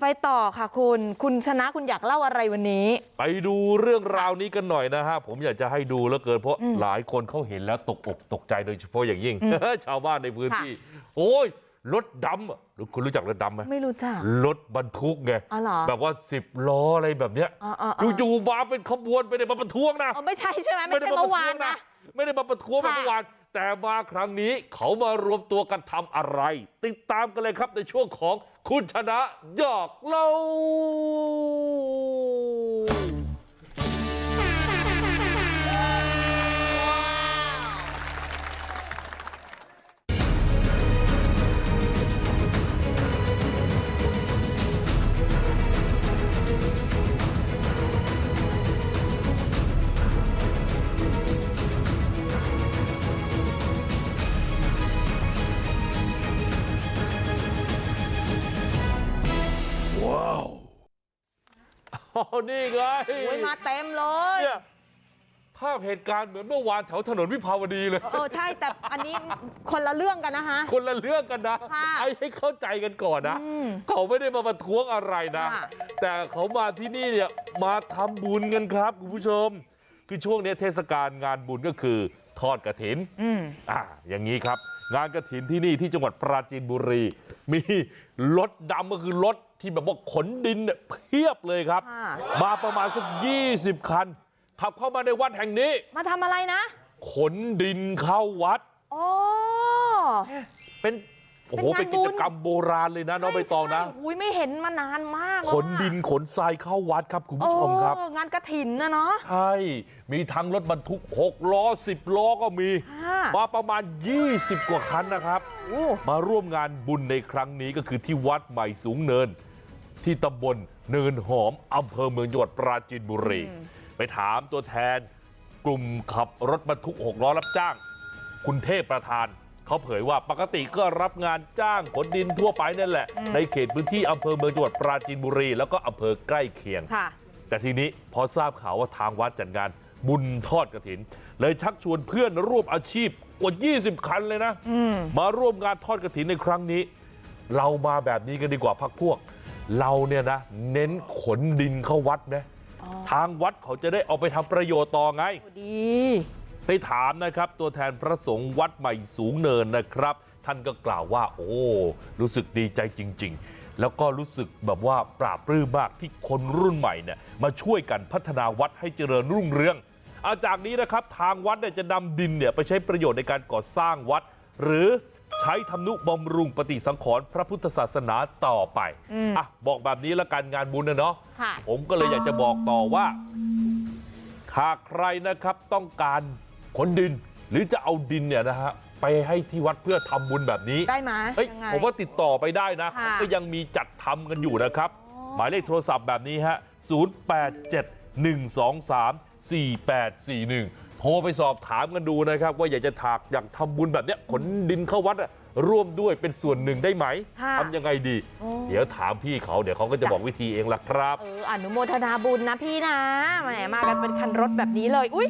ไปต่อค่ะคุณคุณชนะคุณอยากเล่าอะไรวันนี้ ไปดูเรื่องราวนี้กันหน่อยนะฮะผมอยากจะให้ดูแล้วเกินเพราะหลายคนเขาเห็นแล้วตกอกตกใจโดยเฉพาะอย่างยิ่งชาวบ้านในพื้นที่ โอ้ยรถดำอะหรือคุณรู้จักรถดำไหมไม่รู้จักรถบรรทุกไงอ๋อเหรอแบบว่าสิบล้ออะไรแบบเนี้ยอ๋ออ๋ออ๋ออยู่ๆมาเป็นขบวนไม่ได้มาประท้วงนะอ๋อไม่ใช่ใช่ไหมไม่ใช่ด้เมื่อวานประท้งนะไม่ได้มาประท้วงค่ะเมื่อวาน แต่มาครั้งนี้เขามารวมตัวกันทำอะไรติดตามกันเลยครับในช่วงของคุณชนะหยอกเล่า นี่ไงโอ้ยมาเต็มเลยเนี่ยภาพเหตุการณ์เหมือนเมื่อวานแถวถนนวิภาวดีเลย เออใช่แต่อันนี้คนละเรื่องกันนะคะคนละเรื่องกันนะค่ะไอ้ให้เข้าใจกันก่อนนะอืมเขาไม่ได้มาประท้วงอะไรนะค่ะแต่เขามาที่นี่เนี่ยมาทำบุญกันครับคุณผู้ชม คือช่วงนี้เทศกาลงานบุญก็คือทอดกระถินอืมอ่าอย่างนี้ครับ งานกระถินที่นี่ที่จังหวัดปราจีนบุรี มีรถดำก็คือรถ ที่แบบว่าขนดินเนี่ยเพียบเลยครับค่ะมาประมาณสัก20คันขับเข้ามาในวัดแห่งนี้มาทำอะไรนะขนดินเข้าวัดโอ้เป็นโอ้โหเป็เป็นนงานบุกิญจกรรมโบราณเลยนะน้องใบตองนะใช่อุ้ยไม่เห็นมานานมากแล้วขนดินขนทรายเข้าวัดครับคุณผู้ชมครับเอองานกระถินนะเนาะใช่มีทั้งรถบรรทุก6ล้อ10ล้อก็มีค่ะมาประมาณ 20 กว่าคันนะครับโอ้มาร่วมงานบุญในครั้งนี้ก็คือที่วัดใหม่สูงเนิน ที่ตำบลเนินหอมอำเภอเมืองจังหวัดปราจีนบุรีไปถามตัวแทนกลุ่มขับรถบรรทุก6ล้อรับจ้าง คุณเทพประธานเขาเผยว่าปกติก็รับงานจ้างขนดินทั่วไปนั่นแหละ ในเขตพื้นที่อำเภอเมืองจังหวัดปราจีนบุรี แล้วก็อำเภอใกล้เคียงค่ะแต่ทีนี้พอทราบข่าวว่าทางวัดจัดงานบุญทอดกระถิน เลยชักชวนเพื่อนร่วมอาชีพกว่า 20 คันเลยนะอืมมาร่วมงานทอดกระถินในครั้งนี้ เรามาแบบนี้กันดีกว่าพักพวก เราเนี่ยนะเน้นขนดินเข้าวัดนะอ๋อทางวัดเขาจะได้เอาไปทำประโยชน์ต่อไงดีไปถามนะครับตัวแทนพระสงฆ์วัดใหม่สูงเนินนะครับ ท่านก็กล่าวว่า โอ้ รู้สึกดีใจจริง ๆ แล้วก็รู้สึกแบบว่าปราบปลื้มมากที่คนรุ่นใหม่เนี่ยมาช่วยกันพัฒนาวัดให้เจริญรุ่งเรืองอาจากนี้นะครับทางวัดเนี่ยจะนำดินเนี่ยไปใช้ประโยชน์ในการก่อสร้างวัด หรือ ใช้ทำนุบำรุงปฏิสังขรณ์พระพุทธศาสนาต่อไปอะบอกแบบนี้ละกันงานบุญนะเนาะค่ะผมก็เลยอยากจะบอกต่อว่าหากใครนะครับต้องการขนดินหรือจะเอาดินเนี่ยนะฮะไปให้ที่วัดเพื่อทำบุญแบบนี้ได้ไหมเฮ้ยยังไงผมว่าติดต่อไปได้นะค่ะเขาก็ยังมีจัดทำกันอยู่นะครับ หมายเลขโทรศัพท์แบบนี้ฮะ 0871234841โทรไปสอบถามกันดูนะครับ ว่าอยากจะถากอยากทำบุญแบบเนี้ยขนดินเข้าวัดอะร่วมด้วยเป็นส่วนหนึ่งได้ไหมค่ะทำยังไงดีโอ้เดี๋ยวถามพี่เขาเดี๋ยวเขาก็จะบอกวิธีเองล่ะครับเอออนุโมทนาบุญนะพี่นะแหมมากันเป็นคันรถแบบนี้เลยอุ้ย